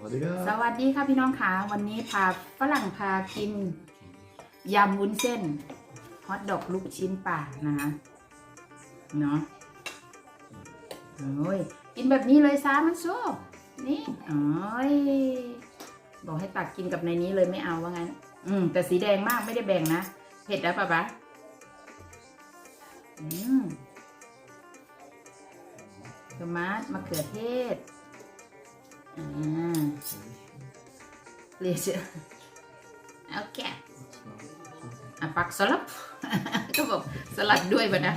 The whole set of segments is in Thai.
สวัสดีครัสบวัสดีค่ะพี่น้องค่ะวันนี้พาฝรั่งพากินยำวุ้นเส้นฮอทดอกลูกชิ้นป่านะคะเนาะโอ้ยกินแบบนี้เลยซามันโซนี่โอ้ยบอกให้ตักกินกับในนี้เลยไม่เอาว่างั้น อืม แต่สีแดงมากไม่ได้แบ่งนะเผ็ดนะปะปะอืมโทมัสมะเขือเทศ อ่าเรียกชื่อโอเคอะปักสลับก็บอกสลัดด้วยปะนะ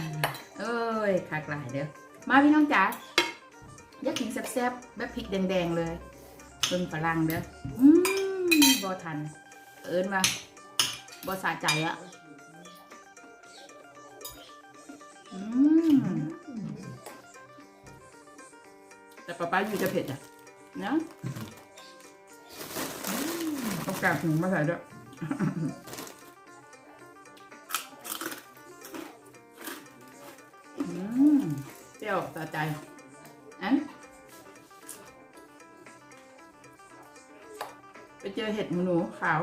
เอ้ยขากหลายเด้อมาพี่น้องจ๋าอยากกินแซ่บๆแบบพริกแดงๆเลยเป็นฝรั่งเด้ออืมบอทัน เอิญมาบอสาใจอะอืมแต่ป๊าป๊าอยู่จะเผ็ดอะเนาะต้องกาบหมูมาใส่ด้วยอืมเปรี้ยวตาใจอันไปเจอเห็ดหมูหนูขาว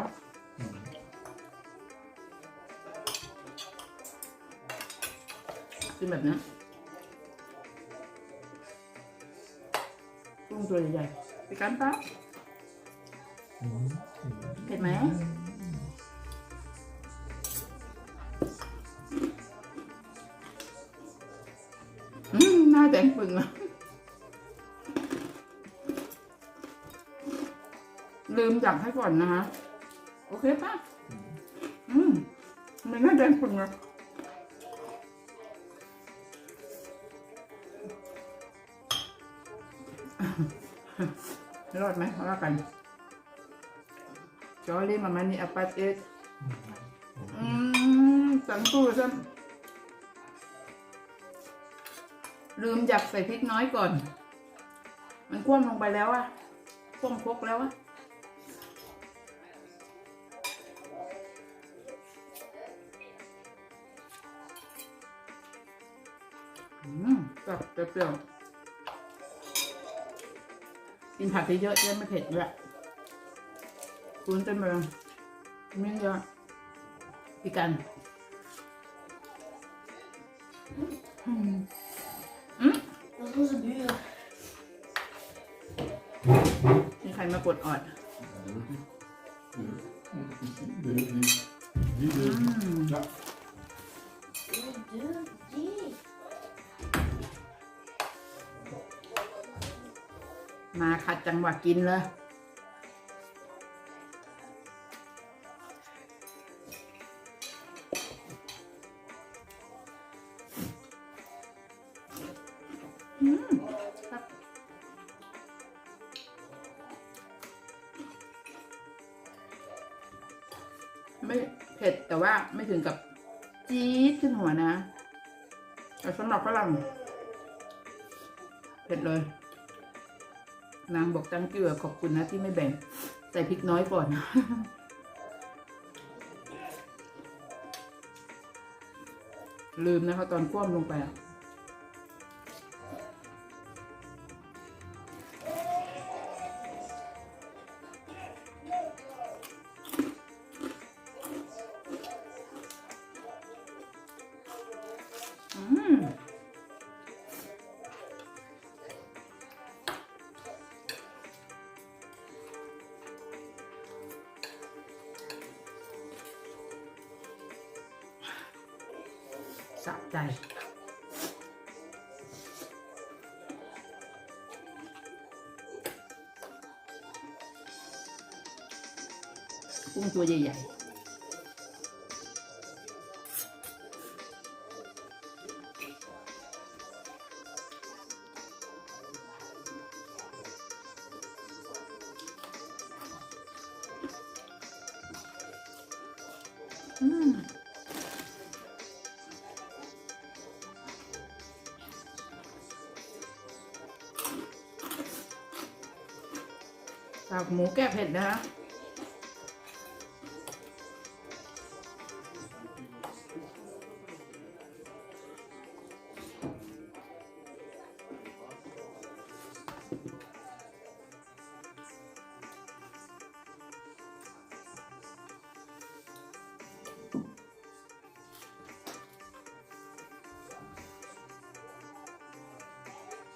กินแบบนั้ กุ้งตัวใหญ่ๆไปกันปะเผ็ดไหมอืมหน้าแดงปึงอะลืมจับให้ก่อนนะคะ โอเคปะอืมทำไมหน้าแดงปึงอะ รอดไหมรอดกัน Jolly mama ni apat it. Mm, สังตู้ซ้ำลืมจับใส่พริกน้อยก่อน มันคว่ำลงไปแล้วอะคว่ำครกแล้วอะอืมแบบเปรี้ยวๆ กินผักเยอะๆจะไม่เผ็ดด้วยคุณเต็มเลยไม่เยอะพี่กันอืม Dat was een buur. มีใครมากดออด Die, จังหวะกินเลยอืมไม่เผ็ดแต่ว่าไม่ถึงกับจี๊ดขึ้นหัวนะแต่สำหรับฝรั่งเผ็ดเลย นางบอกตั้งเกลือขอบคุณนะที่ไม่แบ่งใส่พริกน้อยก่อน ลืมนะคะตอนคว่ำลงไปอะอืม สะใจกุ้ กากหมูแก้เผ็ดนะคะ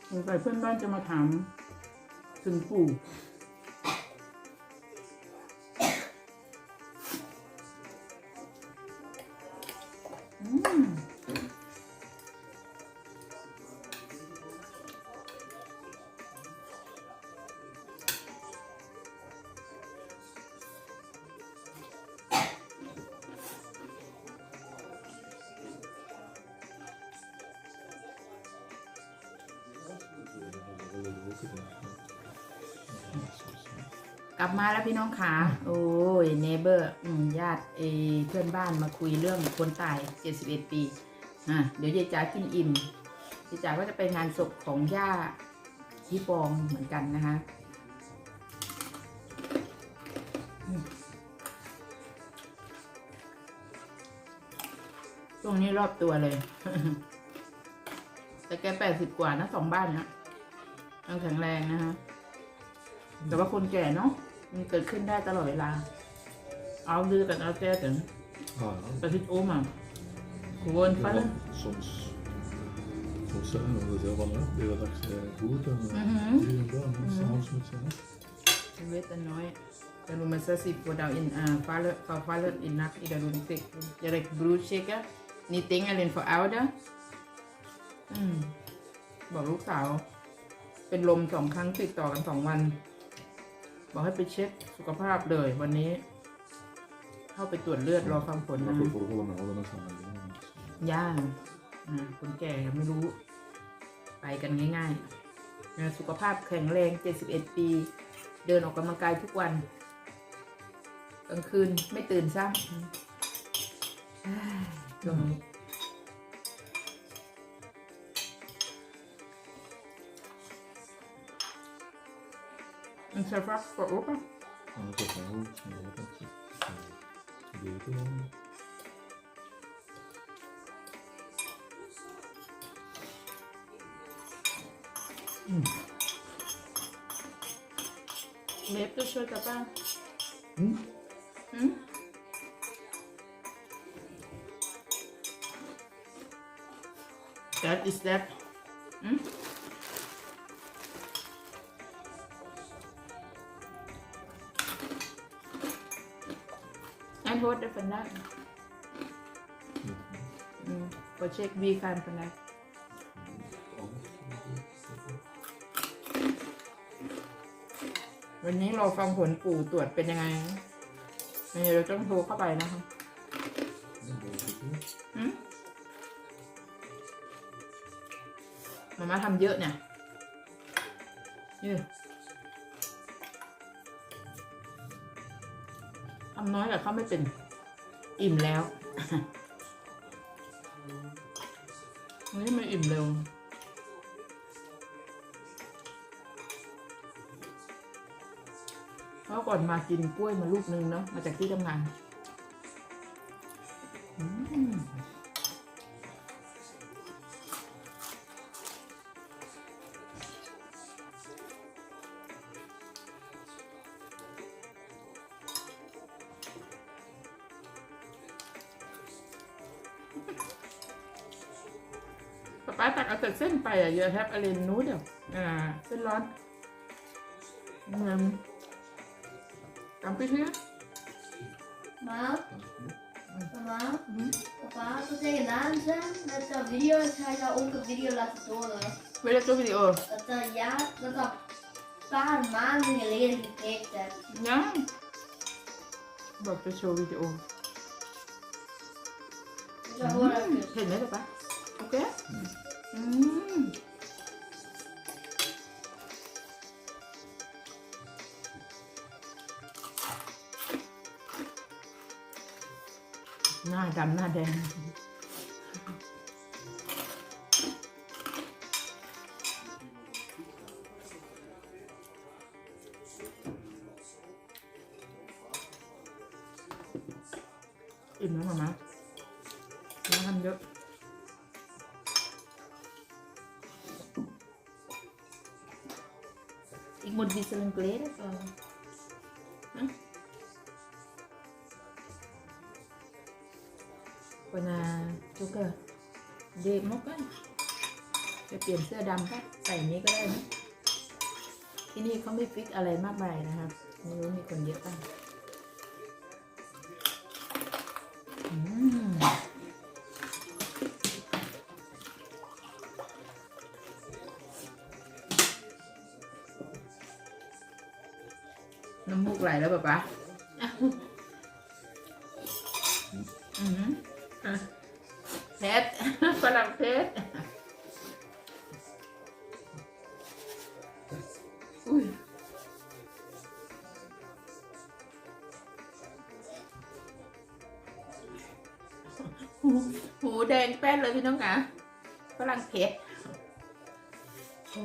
สงสัยเพื่อนบ้านจะมาถามถึงปู่ ลับมาแล้วพี่น้องขาโอ้ยเนเบอร์ญาติเออเพื่อนบ้านมาคุยเรื่องคนตาย 71 ปี อะ เดี๋ยวยายจ๋ากินอิ่มยายจ๋าก็จะไปงานศพของย่าที่ปองเหมือนกันนะคะอืมช่วงนี้รอบตัวเลย แต่แก80กว่านะสองบ้านนะยังแข็งแรงนะคะแต่ว่าคนแก่เนาะ มันเกิดขึ้นได้ตลอดเวลา เอาดื้อกันเอาแก้กัน Ja, ja. ประทิดโอมาวนฟัน Ja, soms, soms zijn we dat heel van, hè, de hele dag eh, goed en eh, Mhm. hier en daar, en Mhm. s'avonds moet zijn. hè. เวทน้อยแต่รู้มาซะสิปวดดาวอินอ่าฟาเลฟาฟาเลอินนักอีดารุนติกจะเรียกบรูเชกะนี่ติงอะไรฟอเอาดะอืมบอกลูกสาว เป็นลมสองครั้งติดต่อกันสองวัน บอกให้ไปเช็คสุขภาพเลยวันนี้ เข้าไปตรวจเลือดรอฟังผล Maar นะ voor voor alle alle mensen aan de gang, dus, ย่างอ่าคนแก่ไม่รู้ ไปกันง่ายๆนะสุขภาพแข็งแรง 71 ปี เดินออกกำลังกายทุกวัน กลางคืนไม่ตื่นซ้ำอ้ายช่วงนี้ eten wel. เล็บจะช่วยกับป้า Hm? หืม That is that En hoort er vandaag. Mm. Voor check wie gaan vandaag. วันนี้เราฟังผลปู่ตรวจเป็นยังไงไม่งั้นเราต้องโทรเข้าไปนะคะ Ja, dat is goed, hè. หืมมาม่าทำเยอะเนี่ยเยอ ทำน้อยแต่เขาไม่เป็นอิ่มแล้วนี่มันอิ่มเร็วเพราะก่อนมากินกล้วยมาลูกนึงเนาะมาจากที่ทำงาน อืมาป๊าตักเอาแต่เส้นไปอะเยอะแทบอเลนนู้ดเดี๋ยวอ่าเส้นร้อนเงิน Dank u zeer. Maar, mama, Mhm. papa had er tegenaan zijn met dat video en hij zou ook een video laten tonen. Wil je het video? Dat dat ja, dat dat een paar maanden geleden gekeken heb. Ja. Wacht, dat is zo'n video. Dus dat hoor ik dus. เห็นไหมจ๊ะปะโอืมหน้าดำหน้าแดง อิ่มแล้วมามาน้ำทำเยอะ moet wisselen kleren. Zo. Hm? Wanna juga di mo kan? จะเปลี่ยนเสื้อดำก็ใส่นี้ก็ได้นะที่นี่เขาไม่ฟิกอะไรมากมายนะครับไม่รู้มีคนเยอะป่ะอืมำมูกไหลแล้วป๊าป๊าอะอืมอะเพชรฝรั่งเพชรอุ้ยหูหูแดงแป้นเลยพี่น้องคะฝรั่งเผ็ดโอ้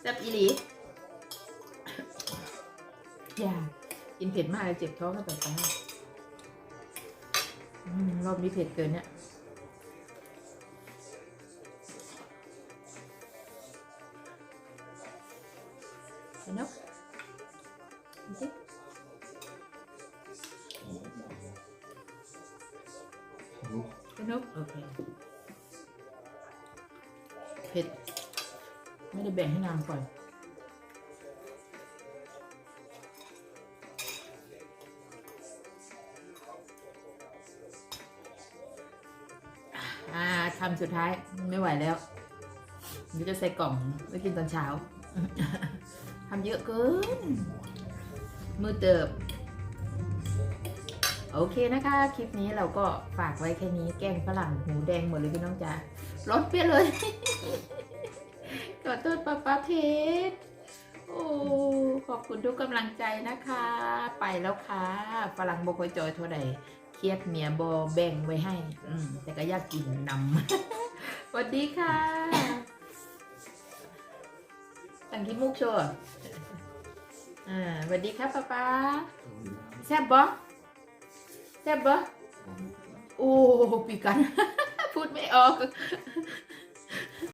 แซ่บอีหลี อย่ากินเผ็ดมากเลยเจ็บท้องก็แบบไปอืมรอบนี้เผ็ดเกินเนี่ยเห็นนอะดูสินกโอเคเผ็ด ไม่ได้แบ่งให้นางก่อน สุดท้ายไม่ไหวแล้วเดี๋ยวจะใส่กล่องไว้กินตอนเช้าทำเยอะเกิน มือเติบ โอเคนะคะ คลิปนี้เราก็ฝากไว้แค่นี้แกงฝรั่งหูแดงหมดเลยพี่น้องจ๋ารสเปี้ยเลยขอโทษป้าป้าเพชรโอ้ขอบคุณทุกกำลังใจนะคะ ไปแล้วค่ะฝรั่งบกอยจอยเท่าใด เครียดเมียบอแบ่งไว้ให้ อืมแต่ก็อยากกินนำสวัสดีค่ะตั้งที่มุกโชว์อ่าสวัสดีครับป้าป้าแซ่บบอแซ่บบอโอ้ปีกัน พูดไม่ออก